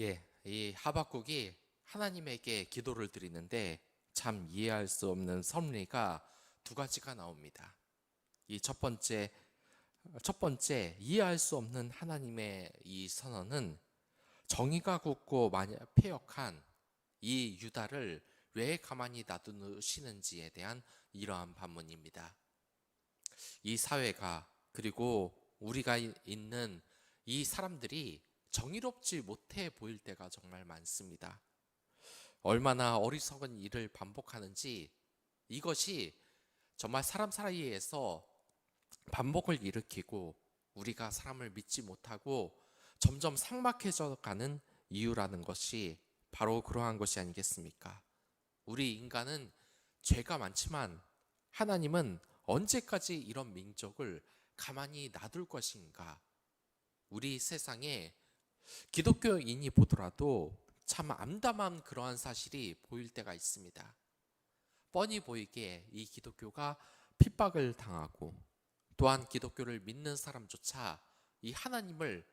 예, 이 하박국이 하나님에게 기도를 드리는데 참 이해할 수 없는 섭리가 두 가지가 나옵니다. 이 첫 번째 첫 번째 이해할 수 없는 하나님의 이 선언은 정의가 굳고 폐역한 이 유다를 왜 가만히 놔두시는지에 대한 이러한 반문입니다. 이 사회가 그리고 우리가 이- 있는 이 사람들이 정의롭지 못해 보일 때가 정말 많습니다. 얼마나 어리석은 일을 반복하는지 이것이 정말 사람 사이에서 반복을 일으키고 우리가 사람을 믿지 못하고 점점 삭막해져 가는 이유라는 것이 바로 그러한 것이 아니겠습니까? 우리 인간은 죄가 많지만 하나님은 언제까지 이런 민족을 가만히 놔둘 것인가? 우리 세상에 기독교인이 보더라도 참 암담한 그러한 사실이 보일 때가 있습니다. 뻔히 보이게 이 기독교가 핍박을 당하고 또한 기독교를 믿는 사람조차 이 하나님을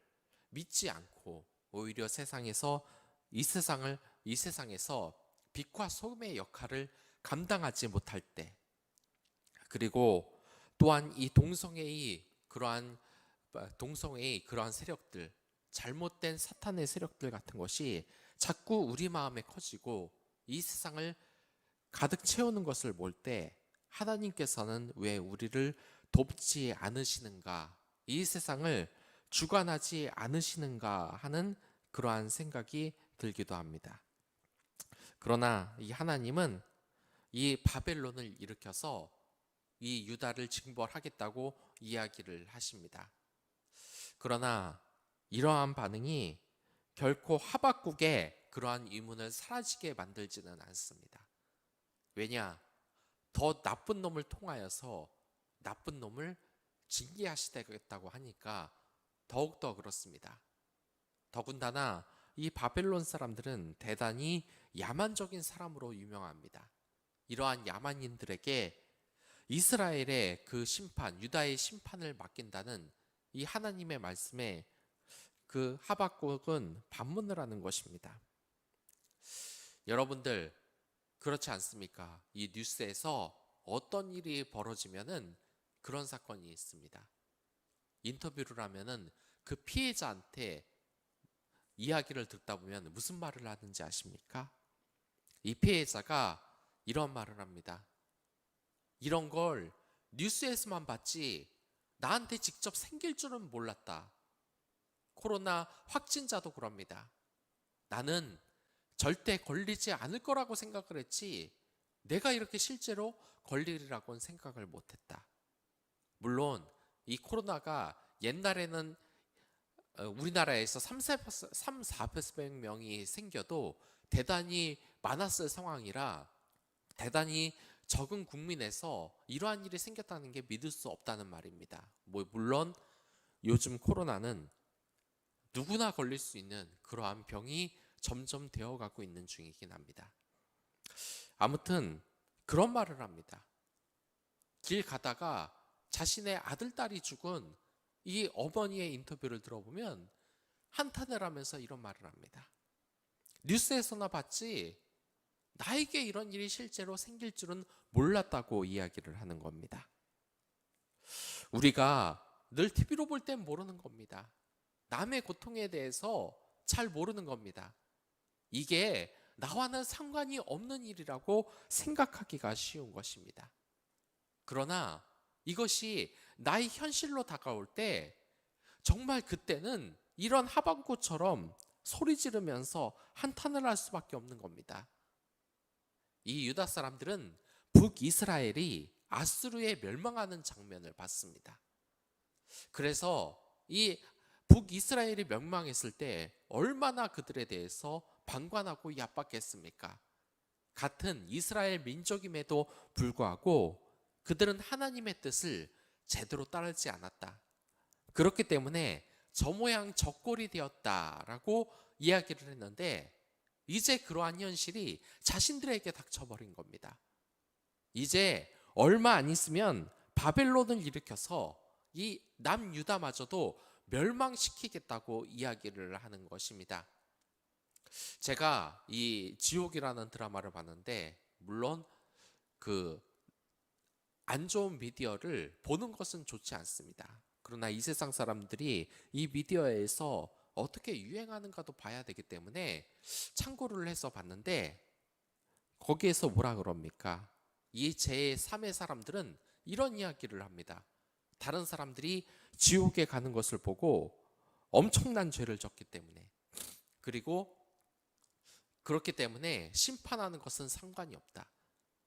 믿지 않고 오히려 세상에서 이 세상을 이 세상에서 빛과 소금의 역할을 감당하지 못할 때 그리고 또한 이 동성애의 그러한 동성애의 그러한 세력들 잘못된 사탄의 세력들 같은 것이 자꾸 우리 마음에 커지고 이 세상을 가득 채우는 것을 볼 때 하나님께서는 왜 우리를 돕지 않으시는가 이 세상을 주관하지 않으시는가 하는 그러한 생각이 들기도 합니다. 그러나 이 하나님은 이 바벨론을 일으켜서 이 유다를 징벌하겠다고 이야기를 하십니다. 그러나 이러한 반응이 결코 하박국의 그러한 의문을 사라지게 만들지는 않습니다. 왜냐? 더 나쁜 놈을 통하여서 나쁜 놈을 징계하시겠다고 하니까 더욱더 그렇습니다. 더군다나 이 바벨론 사람들은 대단히 야만적인 사람으로 유명합니다. 이러한 야만인들에게 이스라엘의 그 심판, 유다의 심판을 맡긴다는 이 하나님의 말씀에 그 하박국은 반문을 하는 것입니다. 여러분들 그렇지 않습니까? 이 뉴스에서 어떤 일이 벌어지면은 그런 사건이 있습니다. 인터뷰를 하면은 그 피해자한테 이야기를 듣다 보면 무슨 말을 하는지 아십니까? 이 피해자가 이런 말을 합니다. 이런 걸 뉴스에서만 봤지 나한테 직접 생길 줄은 몰랐다. 코로나 확진자도 그럽니다. 나는 절대 걸리지 않을 거라고 생각을 했지 내가 이렇게 실제로 걸리리라고는 생각을 못 했다. 물론 이 코로나가 옛날에는 어, 우리나라에서 3, 400명이 생겨도 대단히 많았을 상황이라 대단히 적은 국민에서 이러한 일이 생겼다는 게 믿을 수 없다는 말입니다. 뭐 물론 요즘 코로나는 누구나 걸릴 수 있는 그러한 병이 점점 되어가고 있는 중이긴 합니다. 아무튼 그런 말을 합니다. 길 가다가 자신의 아들, 딸이 죽은 이 어머니의 인터뷰를 들어보면 한탄을 하면서 이런 말을 합니다. 뉴스에서나 봤지 나에게 이런 일이 실제로 생길 줄은 몰랐다고 이야기를 하는 겁니다. 우리가 늘 TV로 볼 땐 모르는 겁니다. 남의 고통에 대해서 잘 모르는 겁니다. 이게 나와는 상관이 없는 일이라고 생각하기가 쉬운 것입니다. 그러나 이것이 나의 현실로 다가올 때 정말 그때는 이런 하박국처럼 소리 지르면서 한탄을 할 수밖에 없는 겁니다. 이 유다 사람들은 북이스라엘이 아수르에 멸망하는 장면을 봤습니다. 그래서 이 북이스라엘이 멸망했을 때 얼마나 그들에 대해서 방관하고 야박했습니까? 같은 이스라엘 민족임에도 불구하고 그들은 하나님의 뜻을 제대로 따르지 않았다. 그렇기 때문에 저 모양 저 꼴이 되었다라고 이야기를 했는데 이제 그러한 현실이 자신들에게 닥쳐버린 겁니다. 이제 얼마 안 있으면 바벨론을 일으켜서 이 남유다마저도 멸망시키겠다고 이야기를 하는 것입니다. 제가 이 지옥이라는 드라마를 봤는데 물론 그 안 좋은 미디어를 보는 것은 좋지 않습니다. 그러나 이 세상 사람들이 이 미디어에서 어떻게 유행하는가도 봐야 되기 때문에 참고를 해서 봤는데 거기에서 뭐라 그럽니까? 이 제3의 사람들은 이런 이야기를 합니다. 다른 사람들이 지옥에 가는 것을 보고 엄청난 죄를 졌기 때문에 그리고 그렇기 때문에 심판하는 것은 상관이 없다.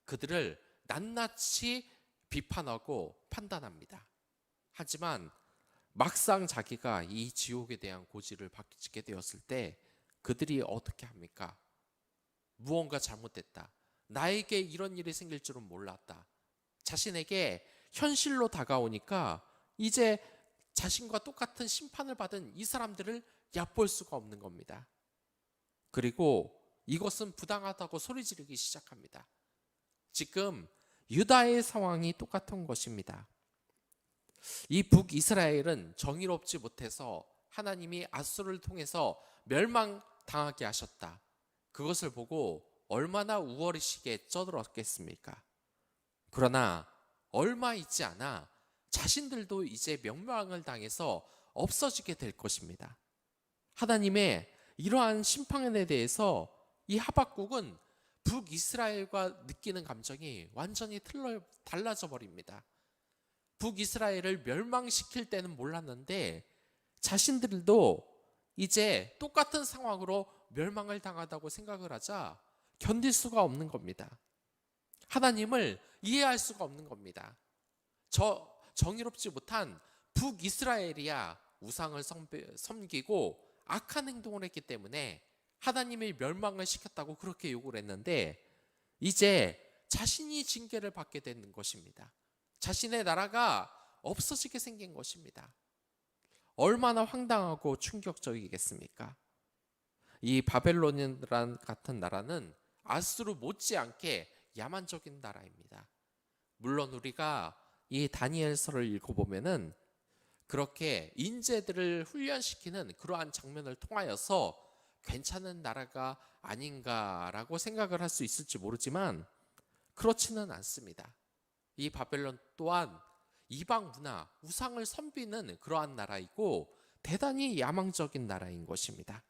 그들을 낱낱이 비판하고 판단합니다. 하지만 막상 자기가 이 지옥에 대한 고지를 받게 되었을 때 그들이 어떻게 합니까? 무언가 잘못됐다. 나에게 이런 일이 생길 줄은 몰랐다. 자신에게 현실로 다가오니까 이제 자신과 똑같은 심판을 받은 이 사람들을 얕볼 수가 없는 겁니다. 그리고 이것은 부당하다고 소리 지르기 시작합니다. 지금 유다의 상황이 똑같은 것입니다. 이 북이스라엘은 정의롭지 못해서 하나님이 아수를 통해서 멸망당하게 하셨다. 그것을 보고 얼마나 우월이시게 쩌들었겠습니까? 그러나 얼마 있지 않아 자신들도 이제 멸망을 당해서 없어지게 될 것입니다. 하나님의 이러한 심판에 대해서 이 하박국은 북이스라엘과 느끼는 감정이 완전히 틀려 달라져 버립니다. 북이스라엘을 멸망시킬 때는 몰랐는데 자신들도 이제 똑같은 상황으로 멸망을 당하다고 생각을 하자 견딜 수가 없는 겁니다. 하나님을 이해할 수가 없는 겁니다. 저 정의롭지 못한 북이스라엘이야 우상을 섬기고 악한 행동을 했기 때문에 하나님이 멸망을 시켰다고 그렇게 욕을 했는데 이제 자신이 징계를 받게 되는 것입니다. 자신의 나라가 없어지게 생긴 것입니다. 얼마나 황당하고 충격적이겠습니까? 이 바벨론이란 같은 나라는 아수르 못지않게 야만적인 나라입니다. 물론 우리가 이 다니엘서를 읽어보면은 그렇게 인재들을 훈련시키는 그러한 장면을 통하여서 괜찮은 나라가 아닌가라고 생각을 할 수 있을지 모르지만 그렇지는 않습니다. 이 바벨론 또한 이방 문화, 우상을 섬기는 그러한 나라이고 대단히 야망적인 나라인 것입니다.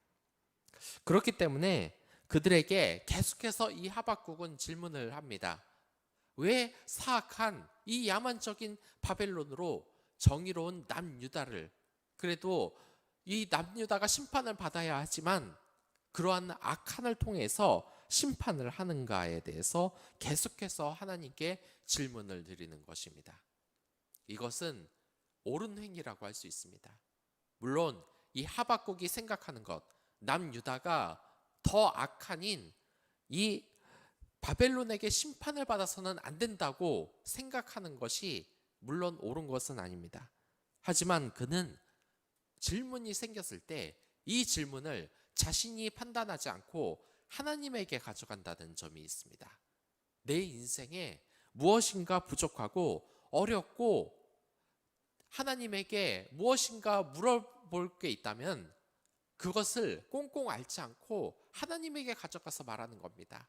그렇기 때문에 그들에게 계속해서 이 하박국은 질문을 합니다. 왜 사악한 이 야만적인 바벨론으로 정의로운 남유다를 그래도 이 남유다가 심판을 받아야 하지만 그러한 악한을 통해서 심판을 하는가에 대해서 계속해서 하나님께 질문을 드리는 것입니다. 이것은 옳은 행위라고 할 수 있습니다. 물론 이 하박국이 생각하는 것, 남유다가 더 악한 인 이 바벨론에게 심판을 받아서는 안 된다고 생각하는 것이 물론 옳은 것은 아닙니다. 하지만 그는 질문이 생겼을 때 이 질문을 자신이 판단하지 않고 하나님에게 가져간다는 점이 있습니다. 내 인생에 무엇인가 부족하고 어렵고 하나님에게 무엇인가 물어볼 게 있다면 그것을 꽁꽁 앓지 않고 하나님에게 가져가서 말하는 겁니다.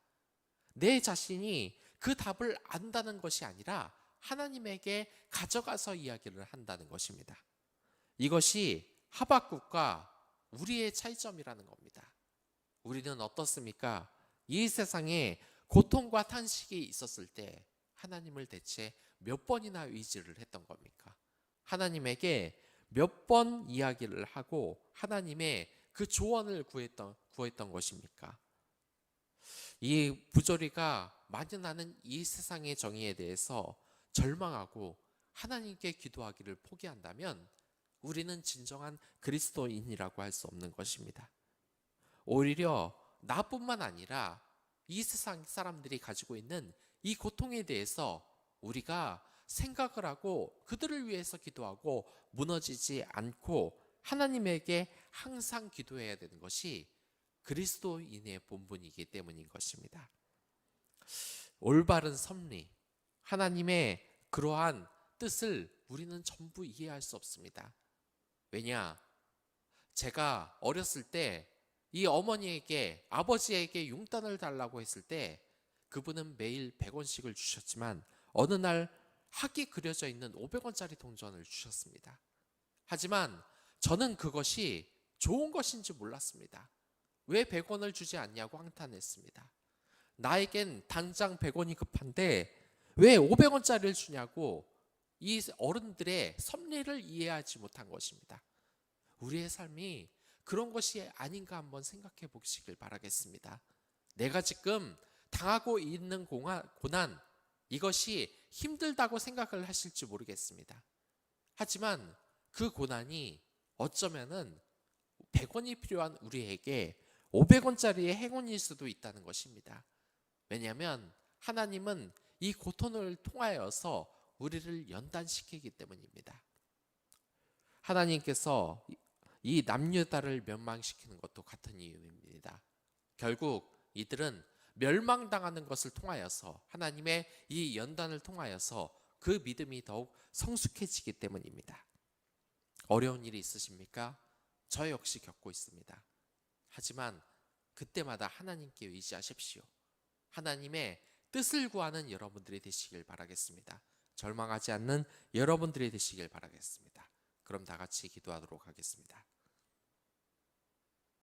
내 자신이 그 답을 안다는 것이 아니라 하나님에게 가져가서 이야기를 한다는 것입니다. 이것이 하박국과 우리의 차이점이라는 겁니다. 우리는 어떻습니까? 이 세상에 고통과 탄식이 있었을 때 하나님을 대체 몇 번이나 의지를 했던 겁니까? 하나님에게 몇 번 이야기를 하고 하나님의 그 조언을 구했던, 구했던 것입니까? 이 부조리가 만연하는 이 세상의 정의에 대해서 절망하고 하나님께 기도하기를 포기한다면 우리는 진정한 그리스도인이라고 할 수 없는 것입니다. 오히려 나뿐만 아니라 이 세상 사람들이 가지고 있는 이 고통에 대해서 우리가 생각을 하고 그들을 위해서 기도하고 무너지지 않고 하나님에게 항상 기도해야 되는 것이 그리스도인의 본분이기 때문인 것입니다. 올바른 섭리, 하나님의 그러한 뜻을 우리는 전부 이해할 수 없습니다. 왜냐? 제가 어렸을 때 이 어머니에게 아버지에게 용돈을 달라고 했을 때 그분은 매일 100원씩을 주셨지만 어느 날 학이 그려져 있는 500원짜리 동전을 주셨습니다. 하지만 저는 그것이 좋은 것인지 몰랐습니다. 왜 100원을 주지 않냐고 한탄했습니다. 나에겐 당장 100원이 급한데 왜 500원짜리를 주냐고 이 어른들의 섭리를 이해하지 못한 것입니다. 우리의 삶이 그런 것이 아닌가 한번 생각해 보시길 바라겠습니다. 내가 지금 당하고 있는 고난, 이것이 힘들다고 생각을 하실지 모르겠습니다. 하지만 그 고난이 어쩌면은 100원이 필요한 우리에게 500원짜리의 행운일 수도 있다는 것입니다. 왜냐하면 하나님은 이 고통을 통하여서 우리를 연단시키기 때문입니다. 하나님께서 이 남유다를 멸망시키는 것도 같은 이유입니다. 결국 이들은 멸망당하는 것을 통하여서 하나님의 이 연단을 통하여서 그 믿음이 더욱 성숙해지기 때문입니다. 어려운 일이 있으십니까? 저 역시 겪고 있습니다. 하지만 그때마다 하나님께 의지하십시오. 하나님의 뜻을 구하는 여러분들이 되시길 바라겠습니다. 절망하지 않는 여러분들이 되시길 바라겠습니다. 그럼 다 같이 기도하도록 하겠습니다.